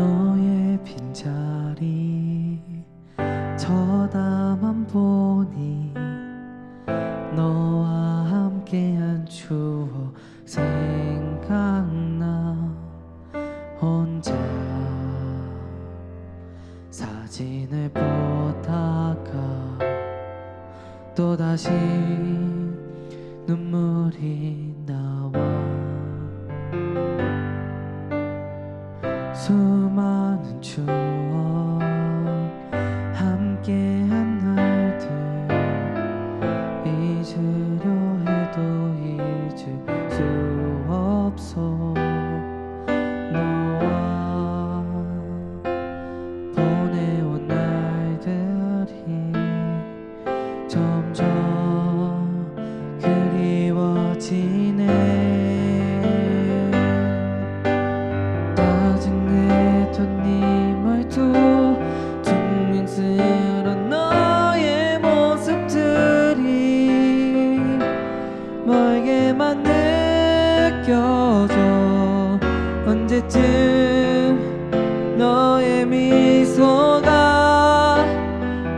너의 빈자리. 쳐다만 보니 너와 함께한 추억 생각나. 혼자 사진을 보다가 또다시 눈물이 언제쯤 너의 미소가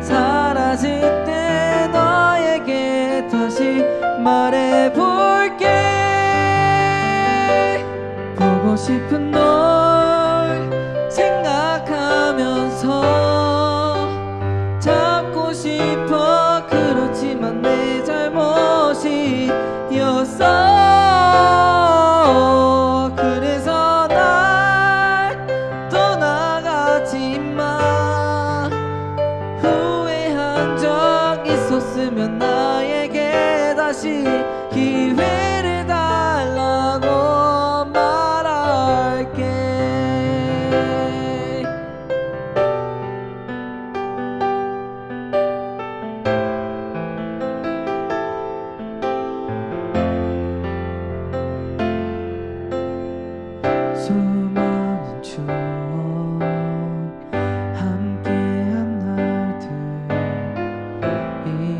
사라질 때 너에게 다시 말해볼게. 보고 싶은 후회한 적 있었으면 나에게 다시 기회를 달라고 말할게. 수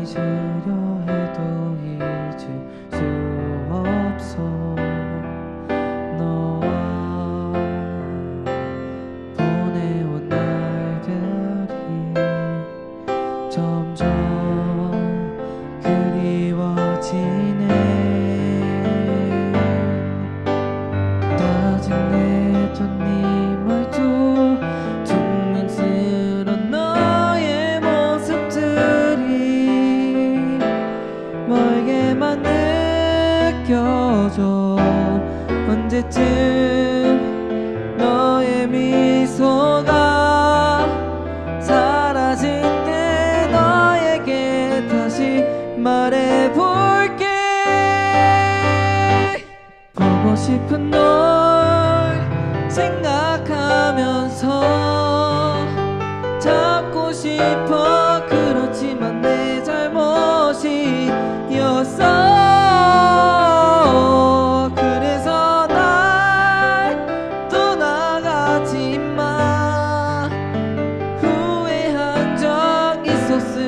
잊으려 느껴져. 언제쯤 너의 미소가 사라질 때 너에게 다시 말해볼게. 보고 싶은 널 생각하면서 잡고 싶어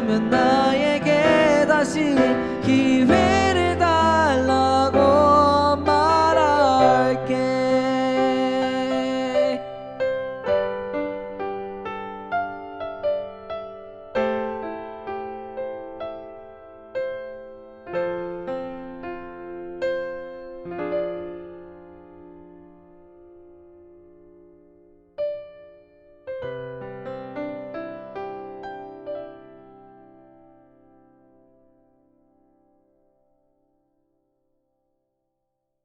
되면 나에게 다시 기회를